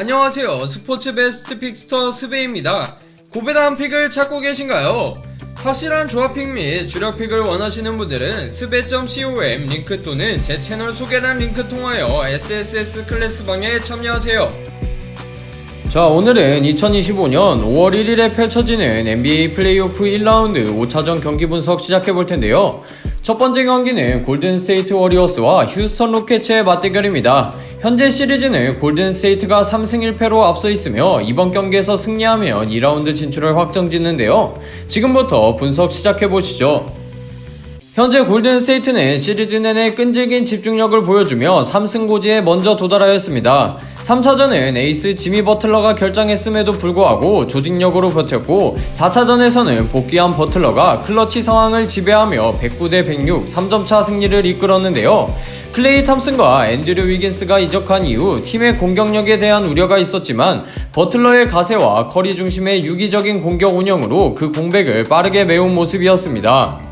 안녕하세요. 스포츠 베스트 픽스터 스베입니다. 고배다한 픽을 찾고 계신가요? 확실한 조합픽 및 주력픽을 원하시는 분들은 스베.com 링크 또는 제 채널 소개란 링크 통하여 SSS 클래스방에 참여하세요. 자 오늘은 2025년 5월 1일에 펼쳐지는 NBA 플레이오프 1라운드 5차전 경기 분석 시작해볼 텐데요. 첫 번째 경기는 골든 스테이트 워리어스와 휴스턴 로켓츠의 맞대결입니다. 현재 시리즈는 골든스테이트가 3승 1패로 앞서 있으며 이번 경기에서 승리하면 2라운드 진출을 확정 짓는데요. 지금부터 분석 시작해보시죠. 현재 골든스테이트는 시리즈 내내 끈질긴 집중력을 보여주며 3승 고지에 먼저 도달하였습니다. 3차전은 에이스 지미 버틀러가 결장했음에도 불구하고 조직력으로 버텼고 4차전에서는 복귀한 버틀러가 클러치 상황을 지배하며 109대 106 3점차 승리를 이끌었는데요. 클레이 탐슨과 앤드류 위긴스가 이적한 이후 팀의 공격력에 대한 우려가 있었지만 버틀러의 가세와 커리 중심의 유기적인 공격 운영으로 그 공백을 빠르게 메운 모습이었습니다.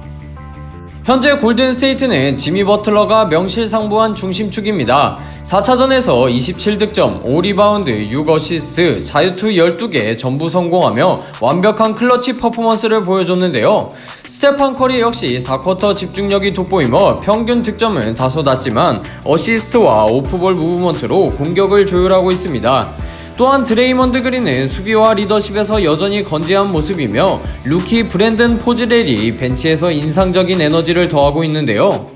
현재 골든스테이트는 지미 버틀러가 명실상부한 중심축입니다. 4차전에서 27득점, 5리바운드, 6어시스트, 자유투 12개 전부 성공하며 완벽한 클러치 퍼포먼스를 보여줬는데요. 스테판 커리 역시 4쿼터 집중력이 돋보이며 평균 득점은 다소 낮지만 어시스트와 오프볼 무브먼트로 공격을 조율하고 있습니다. 또한 드레이먼드 그린은 수비와 리더십에서 여전히 건재한 모습이며 루키 브랜든 포즈렐이 벤치에서 인상적인 에너지를 더하고 있는데요.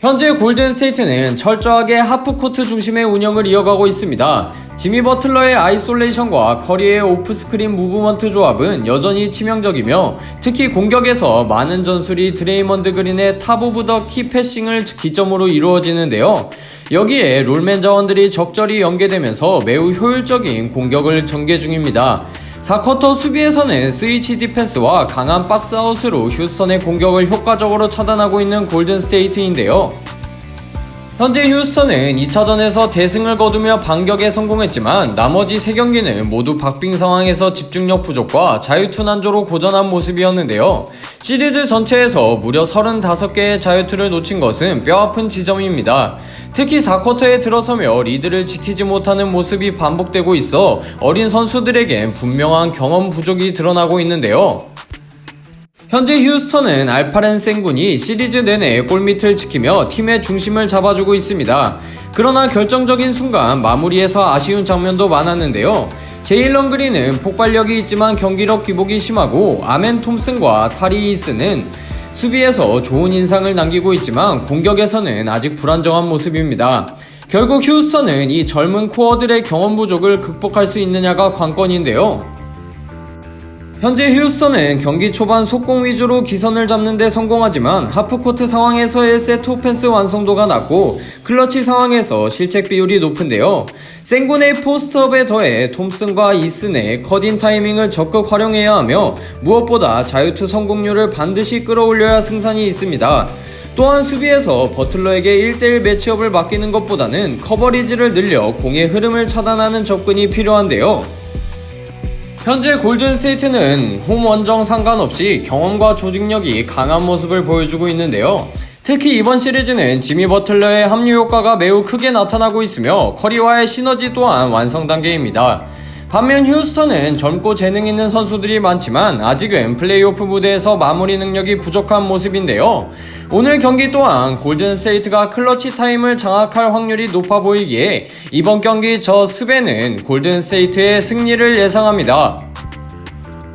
현재 골든스테이트는 철저하게 하프코트 중심의 운영을 이어가고 있습니다. 지미 버틀러의 아이솔레이션과 커리의 오프스크린 무브먼트 조합은 여전히 치명적이며 특히 공격에서 많은 전술이 드레이먼드 그린의 탑 오브 더 키 패싱을 기점으로 이루어지는데요. 여기에 롤맨 자원들이 적절히 연계되면서 매우 효율적인 공격을 전개 중입니다. 4쿼터 수비에서는 스위치 디펜스와 강한 박스아웃으로 휴스턴의 공격을 효과적으로 차단하고 있는 골든 스테이트인데요. 현재 휴스턴은 2차전에서 대승을 거두며 반격에 성공했지만 나머지 3경기는 모두 박빙 상황에서 집중력 부족과 자유투 난조로 고전한 모습이었는데요. 시리즈 전체에서 무려 35개의 자유투를 놓친 것은 뼈아픈 지점입니다. 특히 4쿼터에 들어서며 리드를 지키지 못하는 모습이 반복되고 있어 어린 선수들에겐 분명한 경험 부족이 드러나고 있는데요. 현재 휴스턴은 알파렌 생군이 시리즈 내내 골밑을 지키며 팀의 중심을 잡아주고 있습니다. 그러나 결정적인 순간 마무리에서 아쉬운 장면도 많았는데요. 제일런 그린은 폭발력이 있지만 경기력 기복이 심하고 아멘 톰슨과 타리 이스는 수비에서 좋은 인상을 남기고 있지만 공격에서는 아직 불안정한 모습입니다. 결국 휴스턴은 이 젊은 코어들의 경험 부족을 극복할 수 있느냐가 관건인데요. 현재 휴스턴은 경기 초반 속공 위주로 기선을 잡는 데 성공하지만 하프코트 상황에서의 세트 오펜스 완성도가 낮고 클러치 상황에서 실책 비율이 높은데요. 생군의 포스트업에 더해 톰슨과 이슨의 컷인 타이밍을 적극 활용해야 하며 무엇보다 자유투 성공률을 반드시 끌어올려야 승산이 있습니다. 또한 수비에서 버틀러에게 1대1 매치업을 맡기는 것보다는 커버리지를 늘려 공의 흐름을 차단하는 접근이 필요한데요. 현재 골든스테이트는 홈 원정 상관없이 경험과 조직력이 강한 모습을 보여주고 있는데요. 특히 이번 시리즈는 지미 버틀러의 합류 효과가 매우 크게 나타나고 있으며 커리와의 시너지 또한 완성 단계입니다. 반면 휴스턴은 젊고 재능 있는 선수들이 많지만 아직은 플레이오프 무대에서 마무리 능력이 부족한 모습인데요. 오늘 경기 또한 골든스테이트가 클러치 타임을 장악할 확률이 높아 보이기에 이번 경기 저 스베는 골든스테이트의 승리를 예상합니다.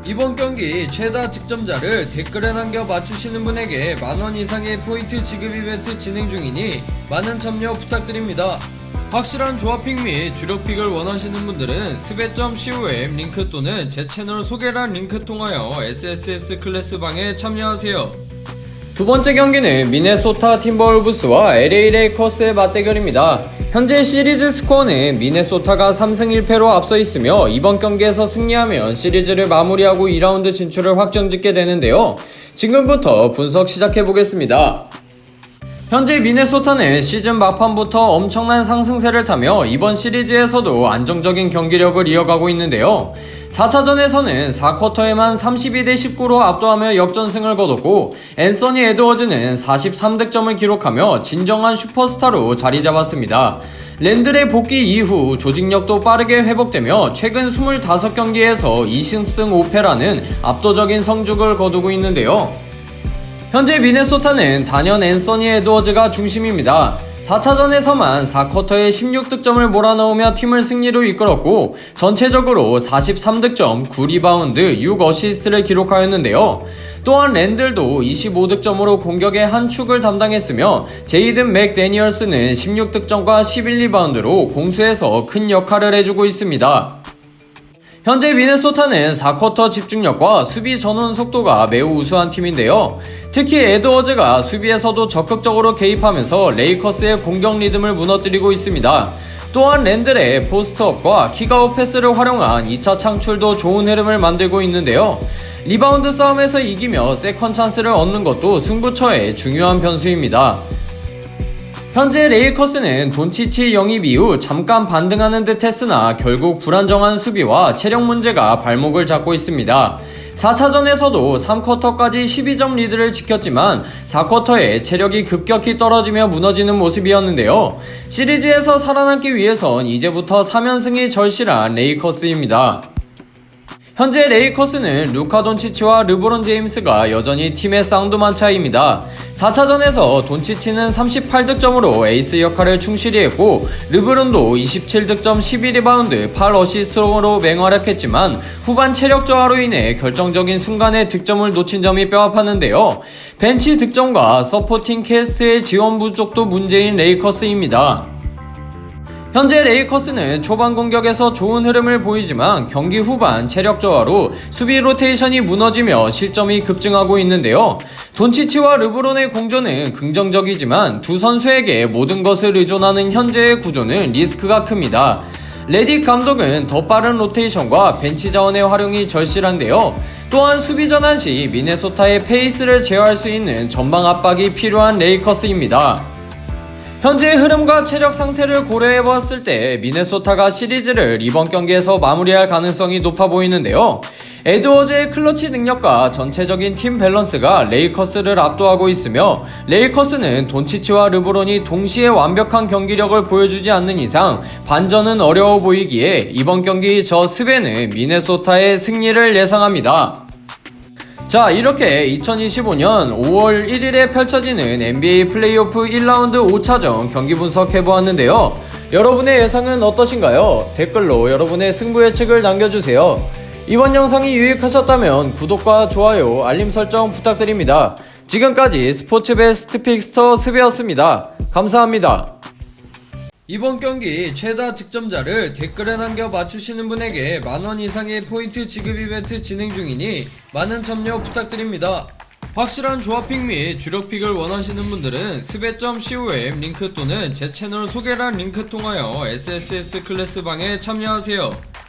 이번 경기 최다 득점자를 댓글에 남겨 맞추시는 분에게 만원 이상의 포인트 지급 이벤트 진행 중이니 많은 참여 부탁드립니다. 확실한 조합픽 및 주력픽을 원하시는 분들은 스베.com 링크 또는 제 채널 소개란 링크 통하여 SSS 클래스방에 참여하세요. 두 번째 경기는 미네소타 팀버울브스와 LA 레이커스의 맞대결입니다. 현재 시리즈 스코어는 미네소타가 3승 1패로 앞서 있으며 이번 경기에서 승리하면 시리즈를 마무리하고 2라운드 진출을 확정짓게 되는데요. 지금부터 분석 시작해 보겠습니다. 현재 미네소타는 시즌 막판부터 엄청난 상승세를 타며 이번 시리즈에서도 안정적인 경기력을 이어가고 있는데요. 4차전에서는 4쿼터에만 32대 19로 압도하며 역전승을 거뒀고 앤서니 에드워즈는 43득점을 기록하며 진정한 슈퍼스타로 자리 잡았습니다. 랜들의 복귀 이후 조직력도 빠르게 회복되며 최근 25경기에서 20승 5패라는 압도적인 성적을 거두고 있는데요. 현재 미네소타는 단연 앤서니 에드워즈가 중심입니다. 4차전에서만 4쿼터에 16득점을 몰아넣으며 팀을 승리로 이끌었고 전체적으로 43득점, 9리바운드, 6어시스트를 기록하였는데요. 또한 랜들도 25득점으로 공격의 한 축을 담당했으며 제이든 맥데니얼스는 16득점과 11리바운드로 공수에서 큰 역할을 해주고 있습니다. 현재 미네소타는 4쿼터 집중력과 수비 전원 속도가 매우 우수한 팀인데요. 특히 에드워즈가 수비에서도 적극적으로 개입하면서 레이커스의 공격 리듬을 무너뜨리고 있습니다. 또한 랜들의 포스트업과 킥아웃 패스를 활용한 2차 창출도 좋은 흐름을 만들고 있는데요. 리바운드 싸움에서 이기며 세컨 찬스를 얻는 것도 승부처의 중요한 변수입니다. 현재 레이커스는 돈치치 영입 이후 잠깐 반등하는 듯 했으나 결국 불안정한 수비와 체력 문제가 발목을 잡고 있습니다. 4차전에서도 3쿼터까지 12점 리드를 지켰지만 4쿼터에 체력이 급격히 떨어지며 무너지는 모습이었는데요. 시리즈에서 살아남기 위해선 이제부터 3연승이 절실한 레이커스입니다. 현재 레이커스는 루카 돈치치와 르브론 제임스가 여전히 팀의 사운드만 차이입니다. 4차전에서 돈치치는 38득점으로 에이스 역할을 충실히 했고 르브론도 27득점 12리바운드 8어시스트로 맹활약했지만 후반 체력 저하로 인해 결정적인 순간에 득점을 놓친 점이 뼈아팠는데요. 벤치 득점과 서포팅 캐스트의 지원 부족도 문제인 레이커스입니다. 현재 레이커스는 초반 공격에서 좋은 흐름을 보이지만 경기 후반 체력 저하로 수비 로테이션이 무너지며 실점이 급증하고 있는데요. 돈치치와 르브론의 공조는 긍정적이지만 두 선수에게 모든 것을 의존하는 현재의 구조는 리스크가 큽니다. 레딕 감독은 더 빠른 로테이션과 벤치 자원의 활용이 절실한데요. 또한 수비 전환 시 미네소타의 페이스를 제어할 수 있는 전방 압박이 필요한 레이커스입니다. 현재의 흐름과 체력 상태를 고려해 보았을 때 미네소타가 시리즈를 이번 경기에서 마무리할 가능성이 높아 보이는데요. 에드워즈의 클러치 능력과 전체적인 팀 밸런스가 레이커스를 압도하고 있으며 레이커스는 돈치치와 르브론이 동시에 완벽한 경기력을 보여주지 않는 이상 반전은 어려워 보이기에 이번 경기 저 스베는 미네소타의 승리를 예상합니다. 자, 이렇게 2025년 5월 1일에 펼쳐지는 NBA 플레이오프 1라운드 5차전 경기 분석해 보았는데요. 여러분의 예상은 어떠신가요? 댓글로 여러분의 승부 예측을 남겨주세요. 이번 영상이 유익하셨다면 구독과 좋아요, 알림 설정 부탁드립니다. 지금까지 스포츠 베스트 픽스터 스베였습니다. 감사합니다. 이번 경기 최다 득점자를 댓글에 남겨 맞추시는 분에게 만원 이상의 포인트 지급 이벤트 진행 중이니 많은 참여 부탁드립니다. 확실한 조합픽 및 주력픽을 원하시는 분들은 스베.com 링크 또는 제 채널 소개란 링크 통하여 SSS 클래스 방에 참여하세요.